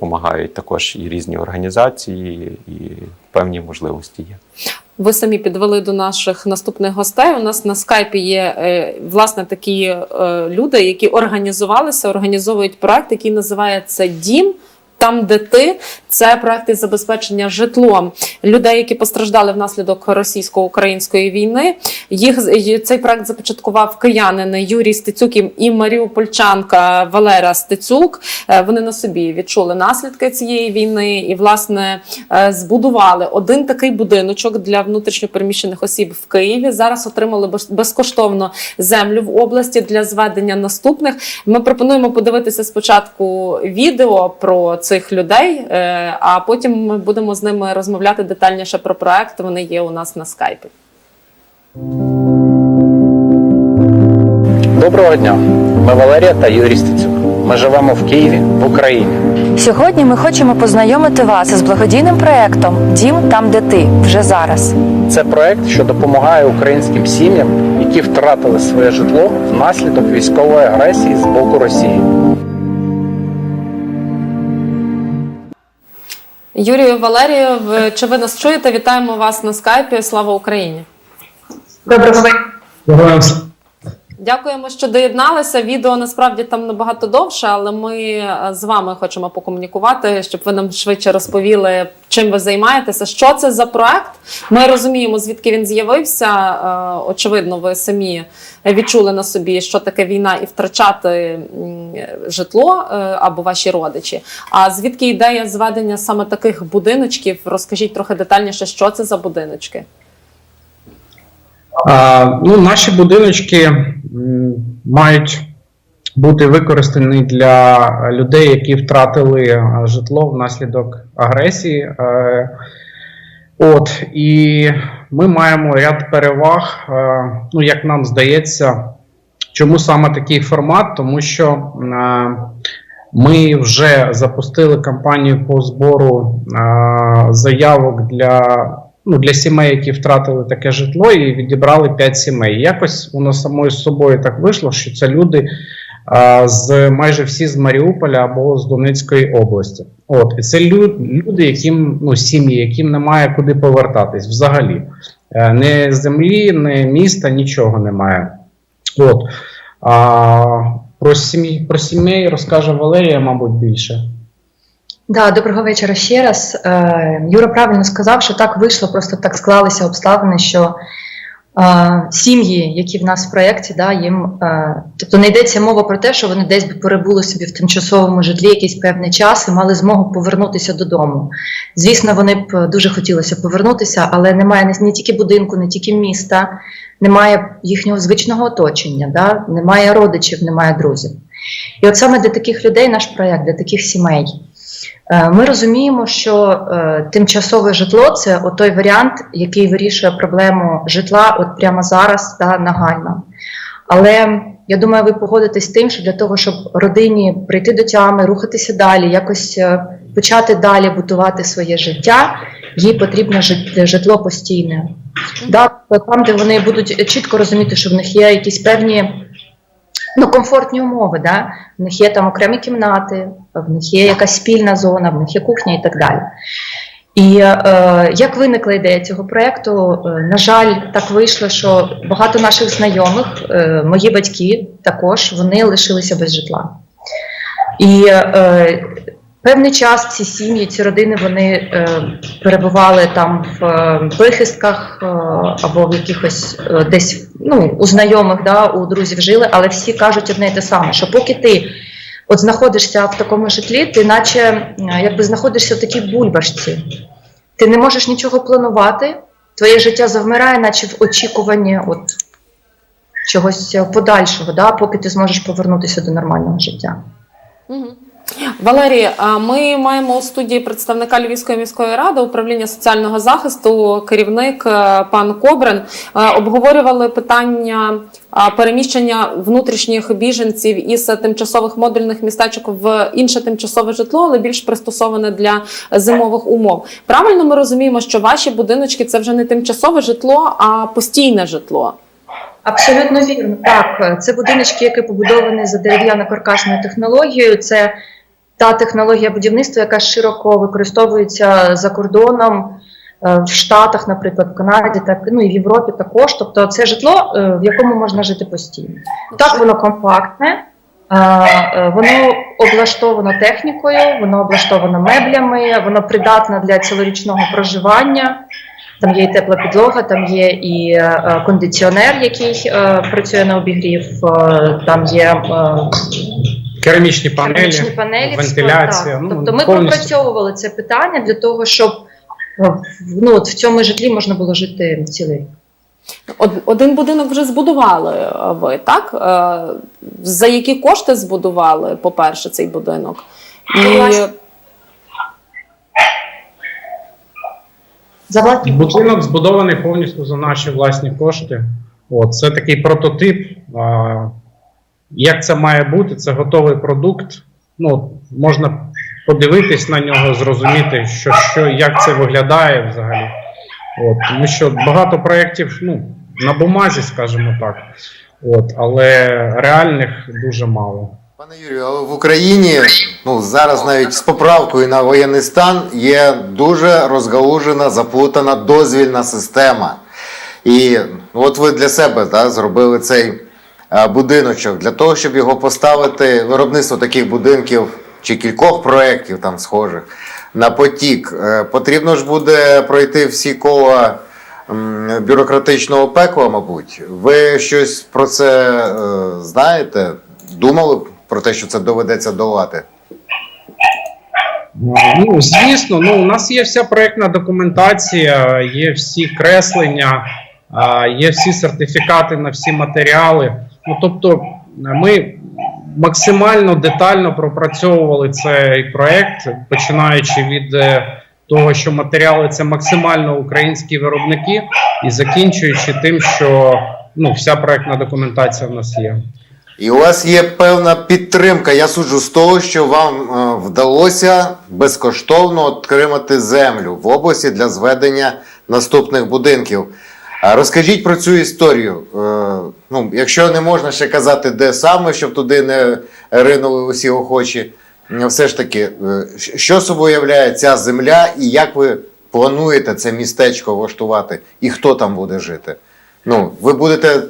допомагають також і різні організації, і певні можливості є. Ви самі підвели до наших наступних гостей. У нас на скайпі є е, власне такі е, люди, які організувалися, організовують проект, який називається Дім. Там, де ти, це проект із забезпечення житлом людей, які постраждали внаслідок російсько-української війни. Їх цей проект започаткував киянин Юрій Стецюк і- Маріупольчанка Валера Стецюк. Е, Вони на собі відчули наслідки цієї війни і, власне, е, збудували один такий будиночок для внутрішньопереміщених осіб в Києві. Зараз отримали безкоштовно землю в області для зведення наступних. Ми пропонуємо подивитися спочатку відео про цих людей, е, а потім ми будемо з ними розмовляти детальніше про проект. Вони є у нас на скайпі. Доброго дня! Ми Валерія та Юрій Стецюк. Ми живемо в Києві, в Україні. Сьогодні ми хочемо познайомити вас із благодійним проектом Дім там, де ти вже зараз. Це проект, що допомагає українським сім'ям, які втратили своє житло внаслідок військової агресії з боку Росії. Юрію Валерію, чи ви нас чуєте? Вітаємо вас на скайпі. Слава Україні! Доброго вечора. Дякуємо, що доєдналися. Відео насправді там набагато довше, але ми е, з вами хочемо покомунікувати, щоб ви нам швидше розповіли, чим ви займаєтеся. Що це за проект? Ми розуміємо, звідки він з'явився. Е, Очевидно, ви самі відчули на собі, що таке війна, і втрачати житло е, або ваші родичі. А звідки ідея зведення саме таких будиночків? Розкажіть трохи детальніше, що це за будиночки. Ну, наші будиночки мають бути використані для людей, які втратили е, житло внаслідок агресії. Е, От, і ми маємо ряд переваг, е, ну, як нам здається, чому саме такий формат? Тому що ми вже запустили кампанію по збору заявок для ну, для сімей, які втратили таке житло, і відібрали 5 сімей. Якось воно самою собою так вийшло, що це люди а, з майже всі з Маріуполя або з Донецької області. От і це лю- люди, яким ну сім'ї, яким немає куди повертатись взагалі. Е, Не землі, не міста, нічого немає. От. А, про, сім'ї, про сімей розкаже Валерія, мабуть, більше. Да, доброго вечора ще раз. Е, Юра правильно сказав, що так вийшло, просто так склалися обставини, що е, сім'ї, які в нас в проєкті, да, їм, е, тобто не йдеться мова про те, що вони десь би перебули собі в тимчасовому житлі якийсь певний час і мали змогу повернутися додому. Звісно, вони б дуже хотілося повернутися, але немає не, тільки будинку, не тільки міста, немає їхнього звичного оточення, да, немає родичів, немає друзів. І от саме для таких людей наш проєкт, для таких сімей. Е, Ми розуміємо, що е, тимчасове житло це той варіант, який вирішує проблему житла от прямо зараз та нагально. Але я думаю, ви погодитесь з тим, що для того, щоб родині прийти до тями, рухатися далі, якось е, почати далі будувати своє життя, їй потрібно жит- житло постійне. Да, там, де вони будуть чітко розуміти, що в них є якісь певні ну, комфортні умови, да? в них є там окремі кімнати, в них є якась спільна зона, в них є кухня і так далі. І е, як виникла ідея цього проєкту, е, на жаль, так вийшло, що багато наших знайомих, е, мої батьки також, вони лишилися без житла. І е, певний час ці сім'ї, ці родини, вони е, перебували там в е, прихистках е, або в якихось е, десь ну, у знайомих, да, у друзів жили, але всі кажуть одне і те саме, що поки ти от знаходишся в такому житлі, ти наче е, якби знаходишся в такій бульбашці. Ти не можеш нічого планувати, твоє життя завмирає, наче в очікуванні от чогось подальшого, да, поки ти зможеш повернутися до нормального життя. Мгм. Валерій, ми маємо у студії представника Львівської міської ради управління соціального захисту, керівник е, пан Кобрин. Е, Обговорювали питання переміщення внутрішніх біженців із тимчасових модульних містечок в інше тимчасове житло, але більш пристосоване для зимових умов. Правильно ми розуміємо, що ваші будиночки це вже не тимчасове житло, а постійне житло. Абсолютно вірно. Так, це будиночки, які побудовані за дерев'яно-каркасною технологією. Це та технологія будівництва, яка широко використовується за кордоном. е, В Штатах, наприклад, в Канаді, так ну і в Європі також. Тобто, це житло, е, в якому можна жити постійно. Так, воно компактне, е, воно облаштовано технікою, воно облаштовано меблями, воно придатне для цілорічного проживання. Там є і тепла підлога, там є і кондиціонер, який працює на обігрів, там є Керамічні панелі, керамічні панелі, вентиляція. ну, тобто ми повністю. пропрацьовували це питання для того, щоб е, в- ну, от в цьому житлі можна було жити цілий Один будинок вже збудували е, ви, так? Е, За які кошти збудували, по-перше, цей будинок? І За власні Будинок збудований повністю за наші власні кошти. От, це такий прототип. Як це має бути? Це готовий продукт. Ну, можна подивитись на нього, зрозуміти, що, що, як це виглядає взагалі. От, тому що багато проєктів ну, на бумазі, скажімо так. От, але реальних дуже мало. Пане Юрію, але в Україні ну зараз навіть з поправкою на воєнний стан є дуже розгалужена, заплутана дозвільна система. І от ви для себе да, зробили цей будиночок для того, щоб його поставити, виробництво таких будинків чи кількох проєктів там схожих на потік. Е, Потрібно ж буде пройти всі кола бюрократичного пекла, мабуть. Ви щось про це е, знаєте? Думали про те, що це доведеться долати? Ну, звісно, ну у нас є вся проєктна документація, є всі креслення, є всі сертифікати на всі матеріали. Ну тобто, ми максимально детально пропрацьовували цей проєкт, починаючи від е, того, що матеріали це максимально українські виробники, і закінчуючи тим, що ну, вся проєктна документація в нас є. І у вас є певна підтримка. Я суджу з того, що вам е, вдалося безкоштовно отримати землю в області для зведення наступних будинків. Розкажіть про цю історію. Е, Ну, якщо не можна ще казати, де саме, щоб туди не ринули усі охочі, все ж таки, е, що собою являє ця земля і як ви плануєте це містечко влаштувати, і хто там буде жити? Ну, ви будете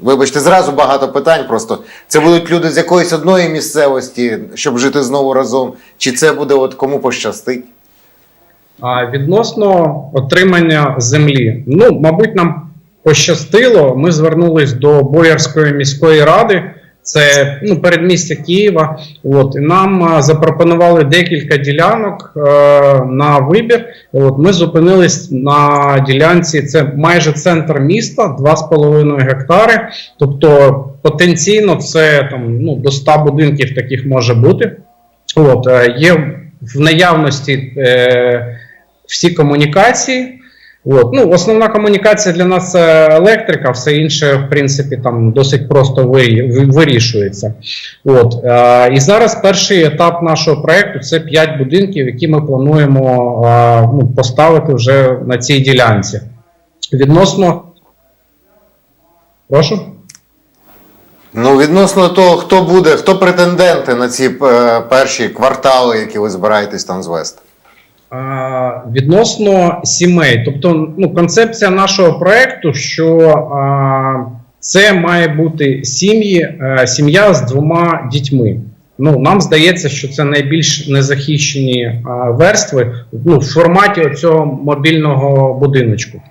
Вибачте, зразу багато питань. Просто це будуть люди з якоїсь одної місцевості, щоб жити знову разом. Чи це буде от кому пощастить? Відносно отримання землі, ну мабуть, нам пощастило. Ми звернулись до Боярської міської ради, це ну, передмістя Києва. От і нам запропонували декілька ділянок е, на вибір. От ми зупинились на ділянці. Це майже центр міста, 2,5 гектари. Тобто потенційно це там ну до 100 будинків таких може бути. От е, є в наявності. Е, всі комунікації. От. Ну, основна комунікація для нас це електрика, все інше, в принципі, там досить просто вирішується. От. Е, і зараз перший етап нашого проєкту це 5 будинків, які ми плануємо е, ну, поставити вже на цій ділянці. Відносно. Прошу. Ну, відносно того, хто буде, хто претенденти на ці е, перші квартали, які ви збираєтесь там звести. Відносно сімей, тобто ну, концепція нашого проекту, що це має бути сім'ї, е, сім'я з двома дітьми. Ну, нам здається, що це найбільш незахищені а, верстви ну, в форматі цього мобільного будиночку.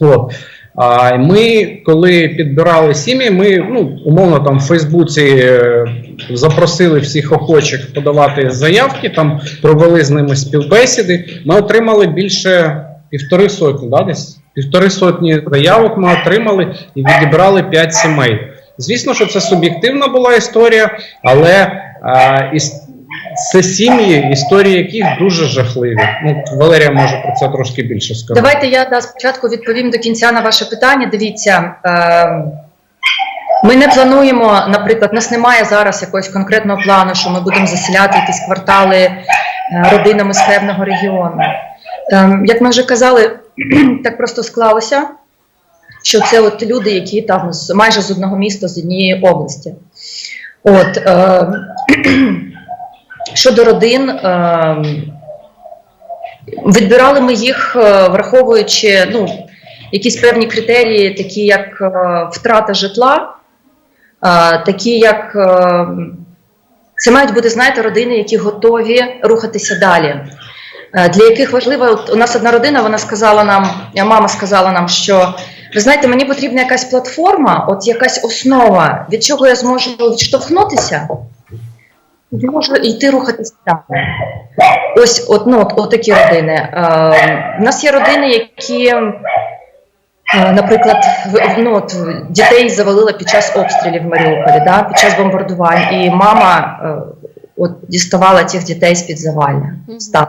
От. А ми, коли підбирали сім'ї, ми ну, умовно там в Фейсбуці е, запросили всіх охочих подавати заявки, там провели з ними співбесіди. Ми отримали більше півтори сотні, да, десь півтори сотні заявок ми отримали і відібрали п'ять сімей. Звісно, що це суб'єктивна була історія, але а, іс- це сім'ї, історії яких дуже жахливі. Ну, Валерія може про це трошки більше сказати. Давайте я да, спочатку відповім до кінця на ваше питання. Дивіться, е, ми не плануємо, наприклад, нас немає зараз якогось конкретного плану, що ми будемо заселяти якісь квартали е, родинами з певного регіону. Як ми вже казали, так просто склалося, що це от люди, які там з майже з одного міста, з однієї області. От, е, щодо родин, е, відбирали ми їх, е, враховуючи ну, якісь певні критерії, такі як е, втрата житла, такі як е, це мають бути, знаєте, родини, які готові рухатися далі. Е, Для яких важливо, от у нас одна родина, вона сказала нам, мама сказала нам, що ви знаєте, мені потрібна якась платформа, от якась основа, від чого я зможу відштовхнутися, і можу йти рухатися далі. Ось от, ну, от, от такі родини. Е, у нас є родини, які, наприклад, в- ну, от, дітей завалило під час обстрілів в Маріуполі, да, під час бомбардувань, і мама е, от, діставала цих дітей з-під завалля. Мгм. Став.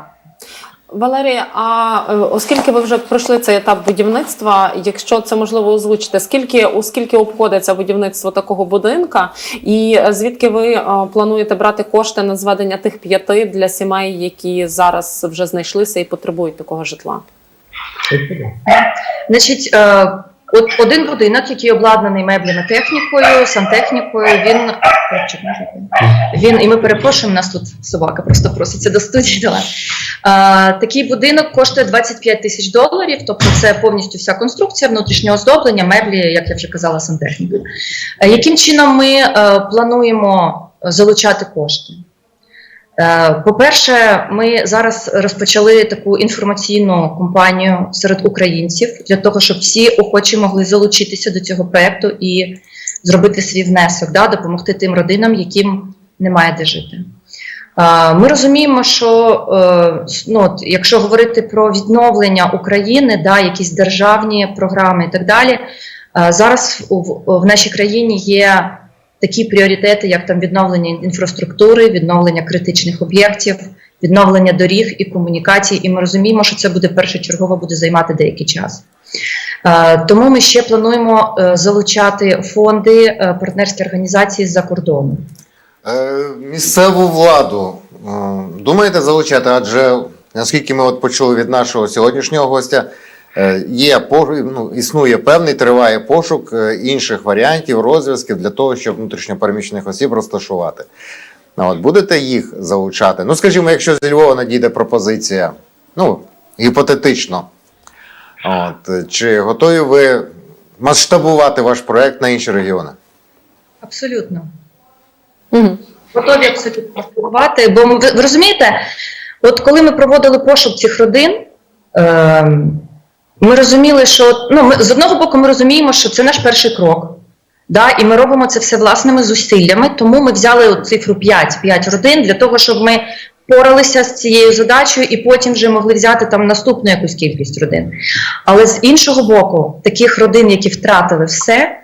Валерія, а е, оскільки ви вже пройшли цей етап будівництва, якщо це можливо озвучити, скільки оскільки обходиться будівництво такого будинка, і е, звідки ви е, плануєте брати кошти на зведення тих п'яти для сімей, які зараз вже знайшлися і потребують такого житла? Значить, е, от один будинок, який обладнаний меблями технікою, сантехнікою, він. Він, і ми перепрошуємо, нас тут собака просто проситься до студії нас. Е, такий будинок коштує 25 тисяч доларів, тобто це повністю вся конструкція, внутрішнє оздоблення, меблі, як я вже казала, сантехніка. Е, яким чином ми плануємо залучати кошти? Е, По-перше, ми зараз розпочали таку інформаційну кампанію серед українців для того, щоб всі охочі могли залучитися до цього проекту і зробити свій внесок, да, допомогти тим родинам, яким немає де жити. Е, Ми розуміємо, що е, ну, от, якщо говорити про відновлення України, да, якісь державні програми і так далі, зараз в- в нашій країні є такі пріоритети, як там відновлення інфраструктури, відновлення критичних об'єктів, відновлення доріг і комунікацій. І ми розуміємо, що це буде першочергово буде займати деякий час. Е, Тому ми ще плануємо е, залучати фонди е, партнерські організації з-за кордону. Місцеву владу думаєте залучати? Адже наскільки ми от почули від нашого сьогоднішнього гостя, є пошук, ну, існує певний триває пошук е, інших варіантів, розв'язків для того, щоб внутрішньопереміщених осіб розташувати. Ну, от будете їх залучати? Ну, скажімо, якщо з Львова надійде пропозиція, ну, гіпотетично. От, е, чи готові ви масштабувати ваш проект на інші регіони? Абсолютно. Угу. готові абсолютно спілкувати. Бо ви, ви розумієте, от коли ми проводили пошук цих родин, е, ми розуміли, що ну, ми, з одного боку, ми розуміємо, що це наш перший крок. Да, і ми робимо це все власними зусиллями, тому ми взяли цифру 5, 5 родин для того, щоб ми впоралися з цією задачею і потім вже могли взяти там наступну якусь кількість родин. Але з іншого боку, таких родин, які втратили все,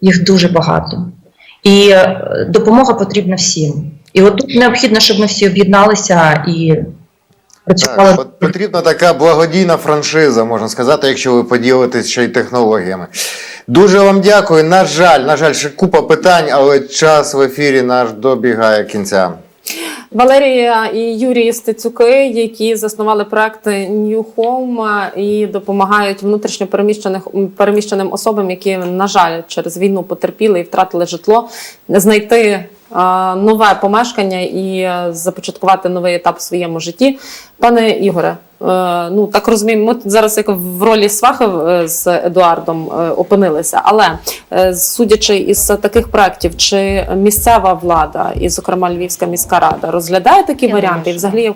їх дуже багато. І е, допомога потрібна всім. І от тут необхідно, щоб ми всі об'єдналися і працювали. Так, потрібна така благодійна франшиза, можна сказати, якщо ви поділитесь ще й технологіями. Дуже вам дякую. На жаль, на жаль, ще купа питань, але час в ефірі наш добігає кінця. Валерія і Юрій Стецюки, які заснували проект New Home і допомагають внутрішньо переміщених переміщеним особам, які на жаль через війну потерпіли і втратили житло, знайти е, нове помешкання і започаткувати новий етап в своєму житті. Пане Ігоре, е, ну так розуміємо, ми тут зараз як в ролі свахи е, з Едуардом е, опинилися. Але судячи із таких проєктів, чи місцева влада, і, зокрема, Львівська міська рада, розглядає такі Я варіанти? І взагалі